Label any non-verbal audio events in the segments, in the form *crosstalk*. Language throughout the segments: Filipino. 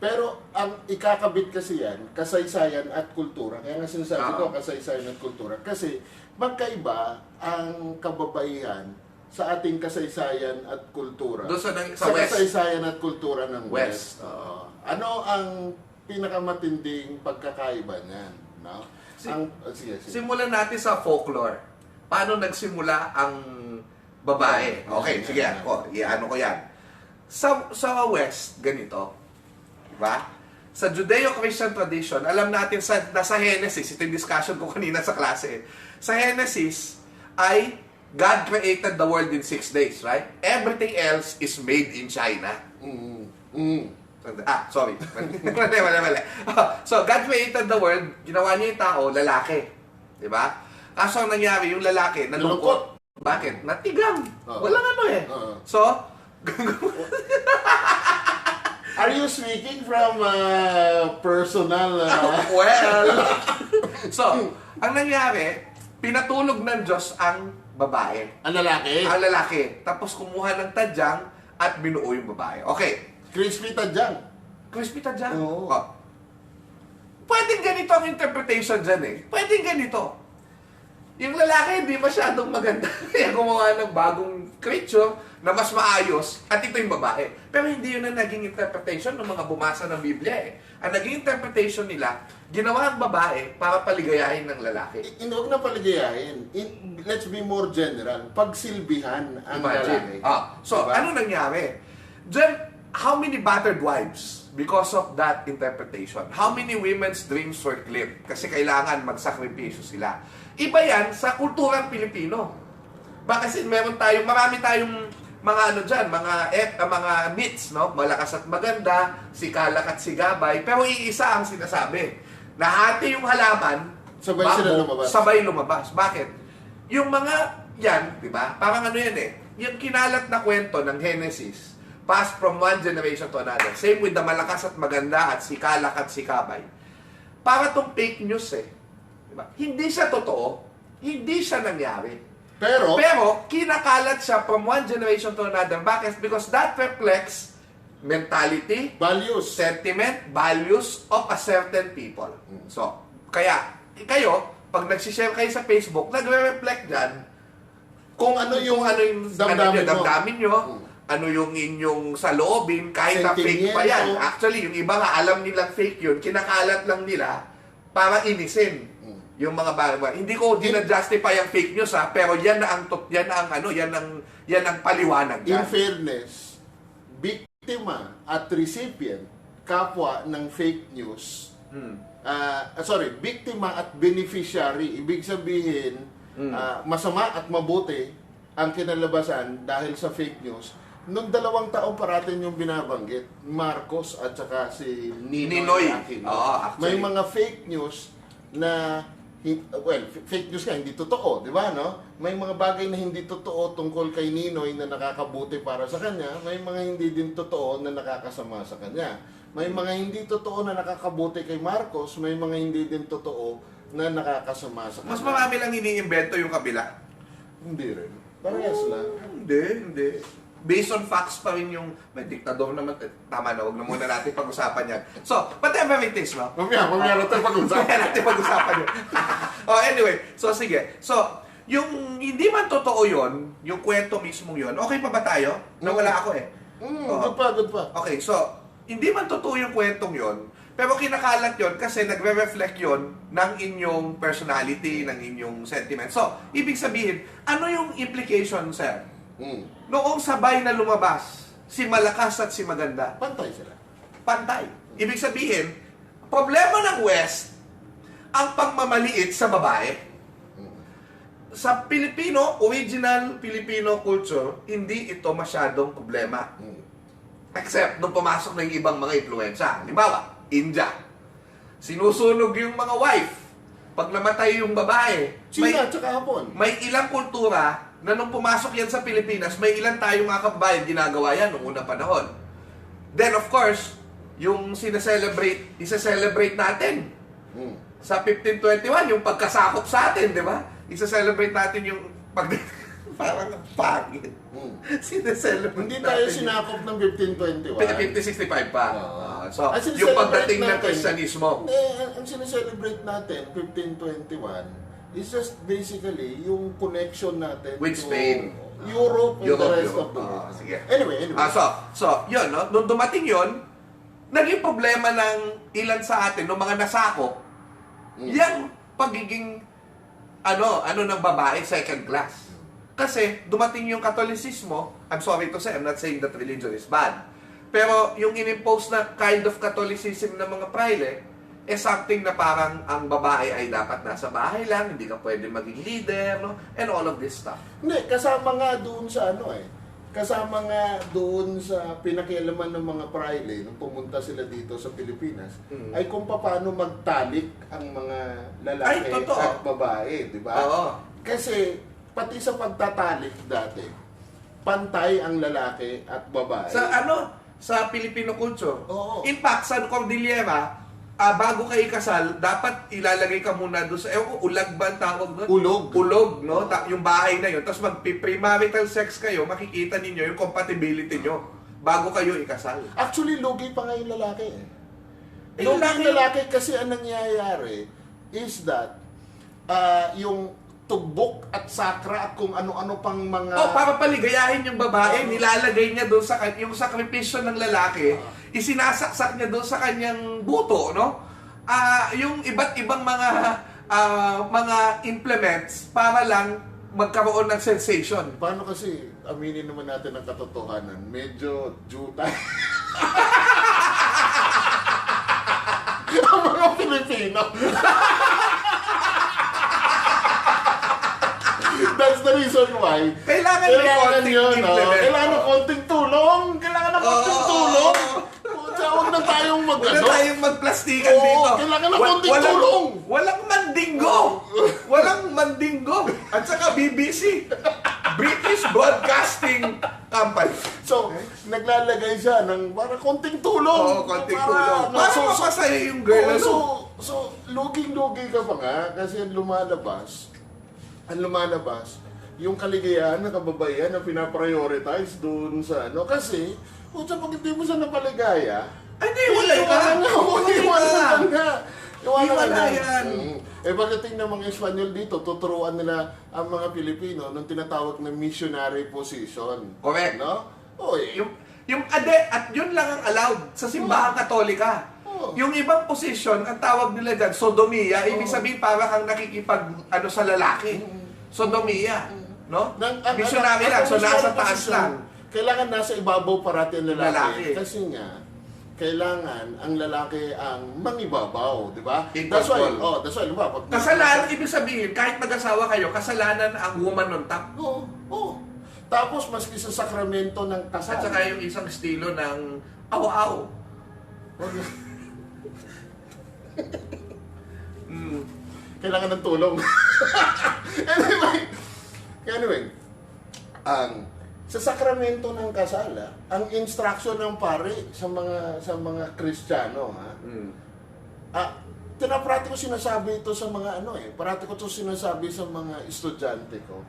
Pero ang ikakabit kasi yan, kasaysayan at kultura. Kaya nga sinasabi ko, Oo. kasaysayan at kultura. Kasi magkaiba ang kababaihan sa ating kasaysayan at kultura. Doon sa, sa, sa West. kasaysayan at kultura ng West. West. Oo. Ano ang pinakamatinding pagkakaiba niyan? No? Si- ang, oh, sige, sige. Simulan natin sa folklore. Paano nagsimula ang babae? Okay, sige. Ako, ano ko yan. Sa, sa West, ganito. Diba? Sa Judeo-Christian tradition, alam natin sa, nasa Genesis, ito yung discussion ko kanina sa klase. Sa Genesis, ay God created the world in six days, right? Everything else is made in China. Mm, mm. Ah, sorry. mali, mali, mali. so, God created the world, ginawa niya yung tao, lalaki. Di ba? Kaso ang nangyari, yung lalaki, nalungkot. Bakit? Natigang. Oo. Walang ano eh. Oo. So, *laughs* *laughs* Are you speaking from uh, personal... uh, *laughs* well, *laughs* so, ang nangyari, pinatulog ng Diyos ang babae. ang lalaki? Ang lalaki. Tapos kumuha ng tadyang at binuo yung babae. Okay. Crispy tadyang. Crispy tadyang. Oo. Oh. Pwedeng ganito ang interpretation dyan eh. Pwedeng ganito. Yung lalaki hindi masyadong maganda. *laughs* Kaya gumawa ng bagong creature na mas maayos at ito yung babae. Pero hindi yun ang naging interpretation ng mga bumasa ng Biblia eh. Ang naging interpretation nila, ginawa ang babae para paligayahin ng lalaki. Hindi, huwag na paligayahin. In- let's be more general. Pagsilbihan ang lalaki. Ah, so, Diba? ano nangyari? Then, how many battered wives because of that interpretation? How many women's dreams were clipped? Kasi kailangan magsakripisyo sila. Iba yan sa kulturang Pilipino. Ba kasi meron tayong, marami tayong mga ano dyan, mga, eh, mga myths, no? Malakas at maganda, si Kalak at si Gabay, pero iisa ang sinasabi. Nahati yung halaman, Sabay bambu, sila lumabas. Sabay lumabas. Bakit? Yung mga yan, di ba? Parang ano yan eh. Yung kinalat na kwento ng Genesis, passed from one generation to another. Same with the malakas at maganda at si Kalak at si Kabay. Para tong fake news eh. Di ba? Hindi siya totoo. Hindi siya nangyari. Pero, Pero, kinakalat siya from one generation to another. Bakit? Because that reflects mentality, values. sentiment, values of a certain people. So, kaya, kayo, pag nagsishare kayo sa Facebook, nagre-reflect dyan Kung ano yung ano yung damdamin ano nyo, mo. damdamin nyo, Mm. Ano yung inyong saloobin, kahit na fake pa yan. Sentimiento. Actually, yung iba nga, alam nilang fake yun, kinakalat lang nila para inisin Mm. yung mga bagay. Hindi ko dinajustify ang fake news ha, pero yan na ang tot, yan na ang ano, yan ang yan ang paliwanag In yan. fairness, biktima at recipient, kapwa ng fake news, Hmm. ah, sorry, biktima at beneficiary, ibig sabihin, Mm. ah, masama at mabuti ang kinalabasan dahil sa fake news. Nung dalawang taong parating yung binabanggit, Marcos at saka si Ninoy, Ninoy. Aquino. Oo, actually. May mga fake news na well, fake news nga, hindi totoo, di ba, no? May mga bagay na hindi totoo tungkol kay Ninoy na nakakabuti para sa kanya, may mga hindi din totoo na nakakasama sa kanya. May mga hindi totoo na nakakabuti kay Marcos, may mga hindi din totoo na nakakasama sa kanya. Mas marami lang iniimbento yung kabila. Hindi rin. Parehas lang. Hindi, hindi. Based on facts pa rin yung may diktador naman. Eh, tama na, huwag na muna natin pag-usapan yan. So, whatever it is, no? Mamaya, mamaya natin pag-usapan. Kaya natin pag-usapan yun. *laughs* oh, anyway, so sige. So, yung hindi man totoo yon, yung kwento mismo yon, okay pa ba tayo? Nawala ako eh. Mm, Oo. good pa, good pa. Okay, so, hindi man totoo yung kwentong yon, pero kinakalat yon kasi nagre-reflect yon ng inyong personality, ng inyong sentiment. So, ibig sabihin, ano yung implication, sir? Mm. Noong sabay na lumabas, si Malakas at si Maganda, Pantay sila. pantay. Ibig sabihin, problema ng West, ang pagmamaliit sa babae. Sa Pilipino, original Filipino culture, hindi ito masyadong problema. Mm. Except nung pumasok yung ibang mga influensya. Halimbawa, India. Sinusunog yung mga wife. Pag namatay yung babae, may, China at saka Hapon. may ilang kultura na nung pumasok yan sa Pilipinas, may ilan tayong mga kababayan ginagawa yan noong unang panahon. Then of course, yung sineselebrate, isa-celebrate natin Mm. sa 1521, yung pagkasakop sa atin, di ba? Isa-celebrate natin yung pag *laughs* Parang ang pangit. Hmm. Sineselebrate Hindi tayo natin sinakop ng 1521. 50-65 pa. Ah, so, Ang yung sineselebrate pagdating ng natin- Kristyanismo. Hindi, ang, ang sineselebrate natin, 1521, is just basically yung connection natin With to Spain. Europe and Europe, the rest Europe. of the Ah, world. sige. Anyway, anyway. Ah, so, so, yun, no? Nung dumating yun, naging problema ng ilan sa atin, ng mga nasakop, Mm. yung pagiging, ano, ano ng babae, second class. Kasi, dumating yung Katolisismo, I'm sorry to say, I'm not saying that religion is bad, pero yung inimpose na kind of Catholicism ng mga praile, eh something na parang ang babae ay dapat nasa bahay lang, hindi ka pwede maging leader, no? And all of this stuff. Hindi, kasama nga doon sa ano eh. Kasama nga doon sa pinakialaman ng mga praile nung pumunta sila dito sa Pilipinas Mm. ay kung paano magtalik ang mga lalaki Ay, totoo. at babae, di ba? Oo. Kasi pati sa pagtatalik dati, pantay ang lalaki at babae. Sa ano, sa Filipino culture. Oo. In fact, sa Cordillera, ah, bago kayo ikasal, dapat ilalagay ka muna doon sa, ewan ko, ulag ba ang tawag doon? Ulog. Ulog, no? Ta- yung bahay na yun. Tapos mag-premarital sex kayo, makikita ninyo yung compatibility nyo bago kayo ikasal. Actually, lugi pa nga yung lalaki. Eh. Eh, Lugi lalaki- yung lalaki kasi ang nangyayari is that ah, yung tugbok at sakra at kung ano-ano pang mga... Oh, para paligayahin yung babae, nilalagay niya doon sa yung sakripisyo ng lalaki, isinasaksak niya doon sa kanyang buto, no? Ah, yung iba't ibang mga ah, mga implements para lang magkaroon ng sensation. Paano kasi aminin naman natin ang katotohanan? Medyo jutay. *laughs* ang mga Pilipino. *laughs* That's the reason why. Kailangan Kailangan konting yun, no? Kailangan ng konting tulong. Kailangan ng konting tulong. Huwag na tayong mag Wala ano. tayong magplastikan Oo, dito. kailangan ng konting walang- tulong. Walang mandingo. *laughs* walang mandingo. At saka BBC. British Broadcasting Company. So, naglalagay siya ng parang konting tulong. Oo, konting Para, tulong. ano, Para so- so- mapasaya yung girl. Oo, ano? so, so, luging-lugi ka pa nga kasi lumalabas, ang lumalabas, yung kaligayahan ng kababaihan na pinaprioritize doon sa ano. Kasi, kung sa pag hindi mo siya napaligaya, Ay, di, wala ka. iwanan nga, Wala ka. Iwanan nga. yan. Mm. Eh pagdating ng mga Espanyol dito, tuturuan nila ang mga Pilipino ng tinatawag na missionary position. Correct. No? Oh, eh, Yung, yung ade, at yun lang ang allowed sa simbahang katolika. Oo. Yung ibang position, ang tawag nila dyan, sodomia, ibig Oo. sabihin para kang nakikipag, ano, sa lalaki. Sodomia. No? Nang- ang- Missionary ang- lang, ang so nasa taas lang. Kailangan nasa ibabaw parati ang lalaki. Lalaki. Kasi nga, kailangan ang lalaki ang mangibabaw, di ba? That's why, oh, that's why, di ba? Pag, Kasalanan, ibig sabihin, kahit mag-asawa kayo, kasalanan ang woman on top. Oo, oo. Tapos, maski sa sakramento ng kasal. At saka yung isang estilo ng aw-aw. *laughs* Mm. kailangan ng tulong. *laughs* anyway, anyway, ang sa sakramento ng kasal, ah, ang instruction ng pare sa mga sa mga Kristiyano, ha. Mm. Ah, tinaprati ko sinasabi ito sa mga ano eh, parati ko ito sinasabi sa mga estudyante ko.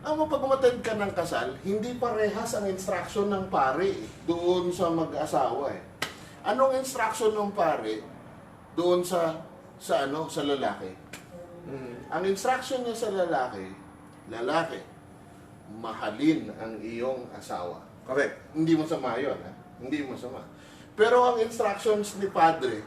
Ang pag umattend ka ng kasal, hindi parehas ang instruction ng pare eh, doon sa mag-asawa eh. Anong instruction ng pare doon sa sa ano sa lalaki? Mm. Ang instruction niya sa lalaki, lalaki, mahalin ang iyong asawa. Correct. Hindi masama yun, ha? Hindi masama. Pero ang instructions ni Padre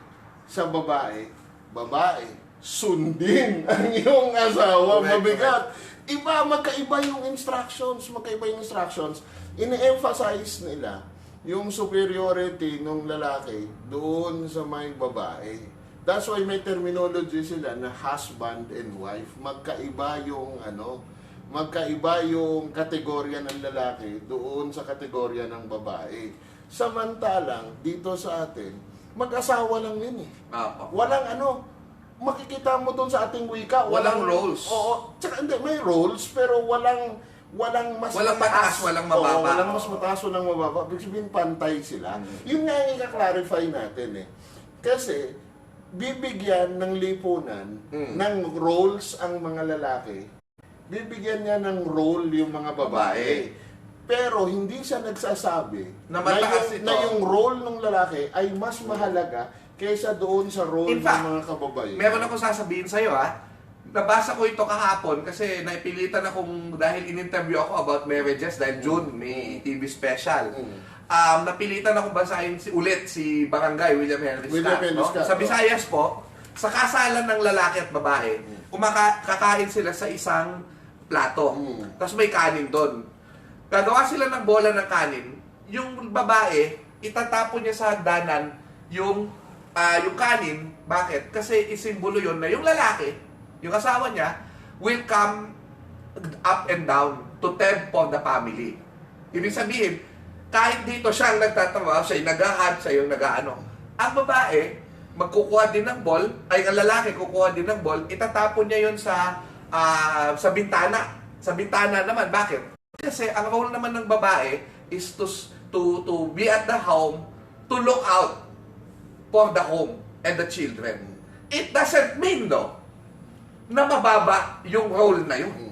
sa babae, babae, sundin *laughs* ang iyong asawa. Correct, Mabigat. Iba, magkaiba yung instructions. Magkaiba yung instructions. Ine-emphasize nila yung superiority ng lalaki doon sa may babae. That's why may terminology sila na husband and wife. Magkaiba yung ano, magkaiba yung kategorya ng lalaki doon sa kategorya ng babae. Samantalang dito sa atin, mag-asawa lang yun eh. Ah, Walang ano, makikita mo doon sa ating wika, Walang roles. Oo, tsaka hindi, may roles, pero walang walang mas Walang mataas, walang mababa. Oo, walang mas mataas, walang mababa. Ibig sabihin, pantay sila. Yun nga yung i-clarify natin eh. Kasi, bibigyan ng lipunan Mm. ng roles ang mga lalaki bibigyan niya ng role yung mga babae. Pero hindi siya nagsasabi Na mataas yung, ito. na yung role ng lalaki ay mas mahalaga kaysa doon sa role In fact, ng mga kababayan. Meron akong sasabihin sa'yo ha. Nabasa ko ito kahapon kasi naipilitan akong dahil in-interview ako about marriages dahil June may TV special. Mm. Um, napilitan akong basahin si, ulit si Barangay William Henry William Scott. Henry no? Scott, Sa? Visayas po, sa kasalan ng lalaki at babae, kumaka- kakain sila sa isang plato. Mm. Tapos may kanin doon. Gagawa sila ng bola ng kanin. Yung babae, itatapon niya sa hagdanan yung ah, yung kanin. Bakit? Kasi isimbolo yon na yung lalaki, yung asawa niya, will come up and down to tend for the family. Ibig sabihin, kahit dito siya ang nagtatawa, siya yung nag-ahad, siya yung nag-ano. Ang babae, magkukuha din ng ball, ay ang lalaki kukuha din ng ball, itatapon niya yon sa ah, sa bintana. Sa bintana naman, bakit? Kasi ang role naman ng babae is to to to be at the home to look out for the home and the children. It doesn't mean, no, na mababa yung role na yun.